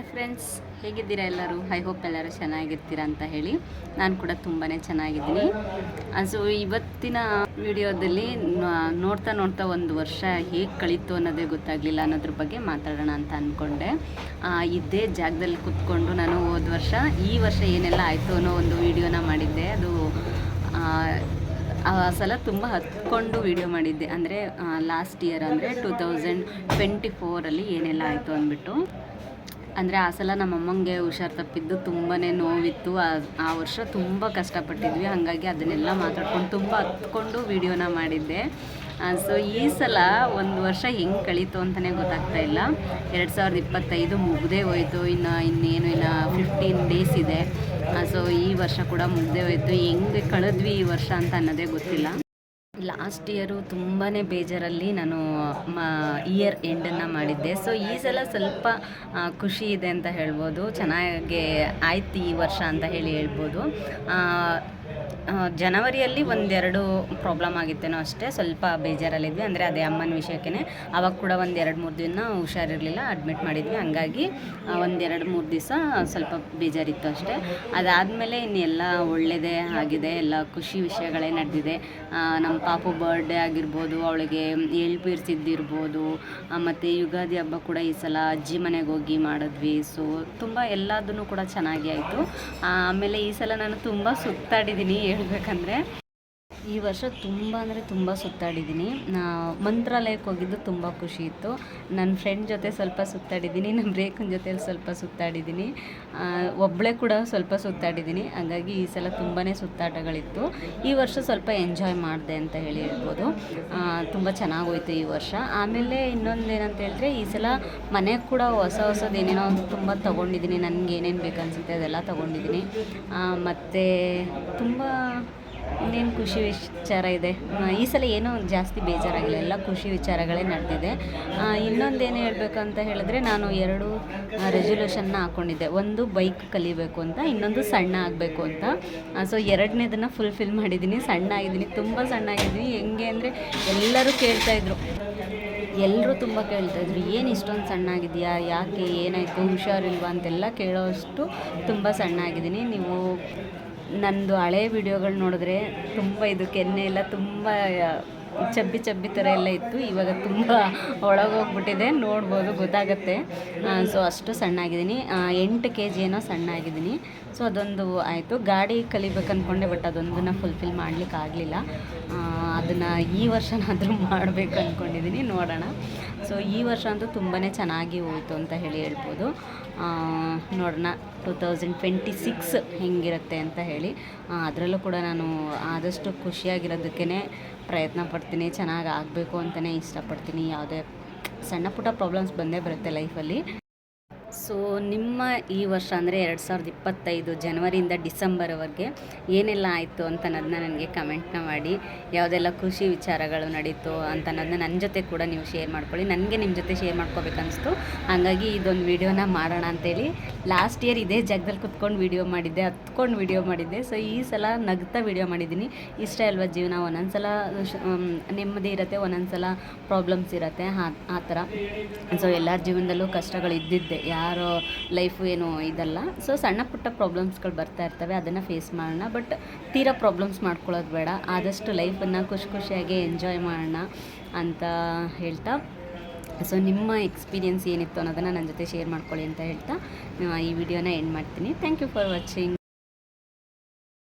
Hi friends, ಹೇಗಿದ್ದೀರಾ ಎಲ್ಲರೂ? I hope ಎಲ್ಲರೂ ಚೆನ್ನಾಗಿರ್ತೀರಾ ಅಂತ ಹೇಳಿ. ನಾನು ಕೂಡ ತುಂಬಾ ಚೆನ್ನಾಗಿದ್ದೀನಿ. ಸೊ ಇವತ್ತಿನ ವಿಡಿಯೋದಲ್ಲಿ ನೋಡ್ತಾ ನೋಡ್ತಾ ಒಂದು ವರ್ಷ ಹೇಗೆ ಕಳೀತು ಅನ್ನೋದೇ ಗೊತ್ತಾಗಲಿಲ್ಲ ಅನ್ನೋದ್ರ ಬಗ್ಗೆ ಮಾತಾಡೋಣ ಅಂತ ಅಂದ್ಕೊಂಡೆ ಇದೇ ಜಾಗದಲ್ಲಿ ಕೂತ್ಕೊಂಡು ನಾನು ಹೋದ ವರ್ಷ, ಈ ವರ್ಷ ಏನೆಲ್ಲ ಆಯಿತು ಅನ್ನೋ ಒಂದು ವಿಡಿಯೋನ ಮಾಡಿದ್ದೆ. ಅದು, ಆ ಸಲ ತುಂಬ ಹತ್ಕೊಂಡು ವಿಡಿಯೋ ಮಾಡಿದ್ದೆ. ಅಂದರೆ ಲಾಸ್ಟ್ ಇಯರ್ ಅಂದರೆ ಟೂ ತೌಸಂಡ್ ಟ್ವೆಂಟಿ ಫೋರಲ್ಲಿ ಏನೆಲ್ಲ ಆಯಿತು ಅಂದ್ಬಿಟ್ಟು. ಅಂದರೆ ಆ ಸಲ ನಮ್ಮ ಅಮ್ಮಂಗೆ ಹುಷಾರು ತಪ್ಪಿದ್ದು ತುಂಬಾ ನೋವಿತ್ತು. ಆ ವರ್ಷ ತುಂಬ ಕಷ್ಟಪಟ್ಟಿದ್ವಿ. ಹಾಗಾಗಿ ಅದನ್ನೆಲ್ಲ ಮಾತಾಡ್ಕೊಂಡು ತುಂಬ ಹತ್ಕೊಂಡು ವೀಡಿಯೋನ ಮಾಡಿದ್ದೆ. ಸೊ ಈ ಸಲ ಒಂದು ವರ್ಷ ಹೆಂಗೆ ಕಳೀತು ಅಂತಲೇ ಗೊತ್ತಾಗ್ತಾ ಇಲ್ಲ. ಎರಡು ಸಾವಿರದ ಇಪ್ಪತ್ತೈದು ಮುಗ್ದೇ ಹೋಯಿತು. ಇನ್ನು ಇನ್ನೇನು, ಇನ್ನು ಫಿಫ್ಟೀನ್ ಡೇಸ್ ಇದೆ. ಸೊ ಈ ವರ್ಷ ಕೂಡ ಮುಗ್ದೇ ಹೋಯಿತು. ಹೆಂಗೆ ಕಳೆದ್ವಿ ಈ ವರ್ಷ ಅಂತ ಅನ್ನೋದೇ ಗೊತ್ತಿಲ್ಲ. ಲಾಸ್ಟ್ ಇಯರು ತುಂಬಾ ಬೇಜಾರಲ್ಲಿ ನಾನು, ಮ, ಇಯರ್ ಎಂಡನ್ನು ಮಾಡಿದ್ದೆ. ಸೊ ಈ ಸಲ ಸ್ವಲ್ಪ ಖುಷಿ ಇದೆ ಅಂತ ಹೇಳ್ಬೋದು. ಚೆನ್ನಾಗಿ ಆಯ್ತು ಈ ವರ್ಷ ಅಂತ ಹೇಳಿ ಹೇಳ್ಬೋದು. ಜನವರಿಯಲ್ಲಿ ಒಂದೆರಡು ಪ್ರಾಬ್ಲಮ್ ಆಗಿತ್ತೇನೋ ಅಷ್ಟೇ. ಸ್ವಲ್ಪ ಬೇಜಾರಲ್ಲಿದ್ವಿ. ಅಂದರೆ ಅದೇ ಅಮ್ಮನ ವಿಷಯಕ್ಕೇ ಅವಾಗ ಕೂಡ ಒಂದೆರಡು ಮೂರು ದಿನ ಹುಷಾರಿರಲಿಲ್ಲ. ಅಡ್ಮಿಟ್ ಮಾಡಿದ್ವಿ. ಹಂಗಾಗಿ ಒಂದೆರಡು ಮೂರು ದಿವಸ ಸ್ವಲ್ಪ ಬೇಜಾರಿತ್ತು ಅಷ್ಟೇ. ಅದಾದಮೇಲೆ ಇನ್ನೆಲ್ಲ ಒಳ್ಳೆಯದೇ ಆಗಿದೆ. ಎಲ್ಲ ಖುಷಿ ವಿಷಯಗಳೇ ನಡೆದಿದೆ. ನಮ್ಮ ಪಾಪು ಬರ್ಡೇ ಆಗಿರ್ಬೋದು, ಅವಳಿಗೆ ಎಳ್ ಬೀರ್ಸಿದ್ದಿರ್ಬೋದು ಮತ್ತು ಯುಗಾದಿ ಹಬ್ಬ ಕೂಡ ಈ ಸಲ ಅಜ್ಜಿ ಮನೆಗೆ ಹೋಗಿ ಮಾಡಿದ್ವಿ. ಸೊ ತುಂಬ ಎಲ್ಲದನ್ನು ಕೂಡ ಚೆನ್ನಾಗಿ ಆಯಿತು. ಆಮೇಲೆ ಈ ಸಲ ನಾನು ತುಂಬ ಸುತ್ತಾಡಿದ್ದೀನಿ. ಹೇಳ್ಬೇಕಂದ್ರೆ ಈ ವರ್ಷ ತುಂಬ ಅಂದರೆ ತುಂಬ ಸುತ್ತಾಡಿದ್ದೀನಿ. ಮಂತ್ರಾಲಯಕ್ಕೆ ಹೋಗಿದ್ದು ತುಂಬ ಖುಷಿ ಇತ್ತು. ನನ್ನ ಫ್ರೆಂಡ್ ಜೊತೆ ಸ್ವಲ್ಪ ಸುತ್ತಾಡಿದ್ದೀನಿ ನಮ್ಮ ರೇಖನ್ ಜೊತೆ ಸ್ವಲ್ಪ ಸುತ್ತಾಡಿದ್ದೀನಿ. ಒಬ್ಬಳೇ ಕೂಡ ಸ್ವಲ್ಪ ಸುತ್ತಾಡಿದ್ದೀನಿ. ಹಾಗಾಗಿ ಈ ಸಲ ತುಂಬಾ ಸುತ್ತಾಟಗಳಿತ್ತು. ಈ ವರ್ಷ ಸ್ವಲ್ಪ ಎಂಜಾಯ್ ಮಾಡಿದೆ ಅಂತ ಹೇಳಿ ಹೇಳ್ಬೋದು. ತುಂಬ ಚೆನ್ನಾಗೋಯ್ತು ಈ ವರ್ಷ. ಆಮೇಲೆ ಇನ್ನೊಂದು ಏನಂತ ಹೇಳಿದ್ರೆ, ಈ ಸಲ ಮನೆಗೆ ಕೂಡ ಹೊಸ ಹೊಸದು ಏನೇನೋ ತುಂಬ ತೊಗೊಂಡಿದ್ದೀನಿ. ನನಗೆ ಏನೇನು ಬೇಕನ್ಸುತ್ತೆ ಅದೆಲ್ಲ ತೊಗೊಂಡಿದ್ದೀನಿ. ಮತ್ತು ತುಂಬ ಇನ್ನೇನು ಖುಷಿ ವಿಚಾರ ಇದೆ? ಈ ಸಲ ಏನೂ ಜಾಸ್ತಿ ಬೇಜಾರಾಗಿಲ್ಲ. ಎಲ್ಲ ಖುಷಿ ವಿಚಾರಗಳೇ ನಡೆದಿದೆ. ಇನ್ನೊಂದೇನು ಹೇಳಬೇಕು ಅಂತ ಹೇಳಿದ್ರೆ ನಾನು ಎರಡು ರೆಸೊಲ್ಯೂಷನ್ನ ಹಾಕ್ಕೊಂಡಿದ್ದೆ ಒಂದು ಬೈಕ್ ಕಲಿಬೇಕು ಅಂತ, ಇನ್ನೊಂದು ಸಣ್ಣ ಆಗಬೇಕು ಅಂತ. ಸೊ ಎರಡನೇದನ್ನು ಫುಲ್ಫಿಲ್ ಮಾಡಿದ್ದೀನಿ. ಸಣ್ಣ ಆಗಿದ್ದೀನಿ. ತುಂಬ ಸಣ್ಣ ಆಗಿದ್ದೀನಿ. ಹೆಂಗೆ ಅಂದರೆ ಎಲ್ಲರೂ ಕೇಳ್ತಾಯಿದ್ರು ಎಲ್ಲರೂ ತುಂಬ ಕೇಳ್ತಾಯಿದ್ರು ಏನು ಇಷ್ಟೊಂದು ಸಣ್ಣ ಆಗಿದೆಯಾ ಯಾಕೆ? ಏನಾಯಿತು? ಹುಷಾರಿಲ್ವಾ? ಅಂತೆಲ್ಲ ಕೇಳೋಷ್ಟು ತುಂಬ ಸಣ್ಣ ಆಗಿದ್ದೀನಿ. ನೀವು ನಂದು ಹಳೆ ವಿಡಿಯೋಗಳು ನೋಡಿದ್ರೆ ತುಂಬ ಇದು ಕೆನ್ನೆ ಎಲ್ಲ ತುಂಬ ಚಬ್ಬಿ ಚಬ್ಬಿ ಥರ ಎಲ್ಲ ಇತ್ತು. ಇವಾಗ ತುಂಬ ಒಳಗೋಗ್ಬಿಟ್ಟಿದೆ ನೋಡ್ಬೋದು, ಗೊತ್ತಾಗತ್ತೆ. ಸೊ ಅಷ್ಟು ಸಣ್ಣ ಆಗಿದ್ದೀನಿ ಎಂಟು ಕೆ ಜಿ ಏನೋ ಸಣ್ಣ ಆಗಿದ್ದೀನಿ ಸೊ ಅದೊಂದು ಆಯಿತು. ಗಾಡಿ ಕಲಿಬೇಕು ಅಂದ್ಕೊಂಡೆ ಬಟ್ ಅದೊಂದನ್ನು ಫುಲ್ಫಿಲ್ ಮಾಡ್ಲಿಕ್ಕೆ ಆಗಲಿಲ್ಲ ಅದನ್ನು ಈ ವರ್ಷನಾದರೂ ಮಾಡಬೇಕು ಅಂದ್ಕೊಂಡಿದ್ದೀನಿ ನೋಡೋಣ. ಸೊ ಈ ವರ್ಷ ಅಂತೂ ತುಂಬಾ ಚೆನ್ನಾಗಿ ಹೋಯಿತು ಅಂತ ಹೇಳಿ ಹೇಳ್ಬೋದು. ನೋಡೋಣ, ಟೂ ತೌಸಂಡ್ ಟ್ವೆಂಟಿ ಸಿಕ್ಸ್ ಹೆಂಗಿರುತ್ತೆ ಅಂತ ಹೇಳಿ. ಅದರಲ್ಲೂ ಕೂಡ ನಾನು ಆದಷ್ಟು ಖುಷಿಯಾಗಿರೋದಕ್ಕೇ ಪ್ರಯತ್ನ ಪಡ್ತೀನಿ, ಚೆನ್ನಾಗಿ ಆಗಬೇಕು ಅಂತಲೇ ಇಷ್ಟಪಡ್ತೀನಿ. ಯಾವುದೇ ಸಣ್ಣ ಪುಟ್ಟ ಪ್ರಾಬ್ಲಮ್ಸ್ ಬಂದೇ ಬರುತ್ತೆ ಲೈಫಲ್ಲಿ ಸೊ ನಿಮ್ಮ ಈ ವರ್ಷ ಅಂದರೆ ಎರಡು ಸಾವಿರದ ಇಪ್ಪತ್ತೈದು ಜನವರಿಯಿಂದ ಡಿಸೆಂಬರ್ವರೆಗೆ ಏನೆಲ್ಲ ಆಯಿತು ಅಂತ ಅನ್ನೋದನ್ನ ನನಗೆ ಕಮೆಂಟ್ನ ಮಾಡಿ, ಯಾವುದೆಲ್ಲ ಖುಷಿ ವಿಚಾರಗಳು ನಡೀತು ಅಂತ ಅನ್ನೋದನ್ನ ನನ್ನ ಜೊತೆ ಕೂಡ ನೀವು ಶೇರ್ ಮಾಡ್ಕೊಳ್ಳಿ. ನನಗೆ ನಿಮ್ಮ ಜೊತೆ ಶೇರ್ ಮಾಡ್ಕೋಬೇಕನ್ನಿಸ್ತು. ಹಾಗಾಗಿ ಇದೊಂದು ವಿಡಿಯೋನ ಮಾಡೋಣ ಅಂತೇಳಿ. ಲಾಸ್ಟ್ ಇಯರ್ ಇದೇ ಜಾಗದಲ್ಲಿ ಕುತ್ಕೊಂಡು ವಿಡಿಯೋ ಮಾಡಿದ್ದೆ, ಹತ್ಕೊಂಡು ವಿಡಿಯೋ ಮಾಡಿದ್ದೆ. ಸೊ ಈ ಸಲ ನಗ್ತಾ ವಿಡಿಯೋ ಮಾಡಿದ್ದೀನಿ. ಇಷ್ಟ ಅಲ್ವಾ ಜೀವನ? ಒಂದೊಂದು ಸಲ ನೆಮ್ಮದಿ ಇರುತ್ತೆ ಒಂದೊಂದು ಸಲ ಪ್ರಾಬ್ಲಮ್ಸ್ ಇರುತ್ತೆ. ಆ- ಥರ. ಸೊ ಎಲ್ಲರ ಜೀವನದಲ್ಲೂ ಕಷ್ಟಗಳು ಇದ್ದಿದ್ದೆ. ಯಾರೋ ಲೈಫು ಏನು ಇದಲ್ಲ. ಸೊ ಸಣ್ಣ ಪುಟ್ಟ ಪ್ರಾಬ್ಲಮ್ಸ್ಗಳು ಬರ್ತಾ ಇರ್ತವೆ, ಅದನ್ನು ಫೇಸ್ ಮಾಡೋಣ. ಬಟ್ ತೀರಾ ಪ್ರಾಬ್ಲಮ್ಸ್ ಮಾಡ್ಕೊಳ್ಳೋದು ಬೇಡ. ಆದಷ್ಟು ಲೈಫನ್ನು ಖುಷಿ ಖುಷಿಯಾಗಿ ಎಂಜಾಯ್ ಮಾಡೋಣ ಅಂತ ಹೇಳ್ತಾ. ಸೊ ನಿಮ್ಮ ಎಕ್ಸ್ಪೀರಿಯನ್ಸ್ ಏನಿತ್ತು ಅನ್ನೋದನ್ನು ನನ್ನ ಜೊತೆ ಶೇರ್ ಮಾಡ್ಕೊಳ್ಳಿ ಅಂತ ಹೇಳ್ತಾ. ಈ ವಿಡಿಯೋನ ಎಂಡ್ ಮಾಡ್ತೀನಿ. Thank you for watching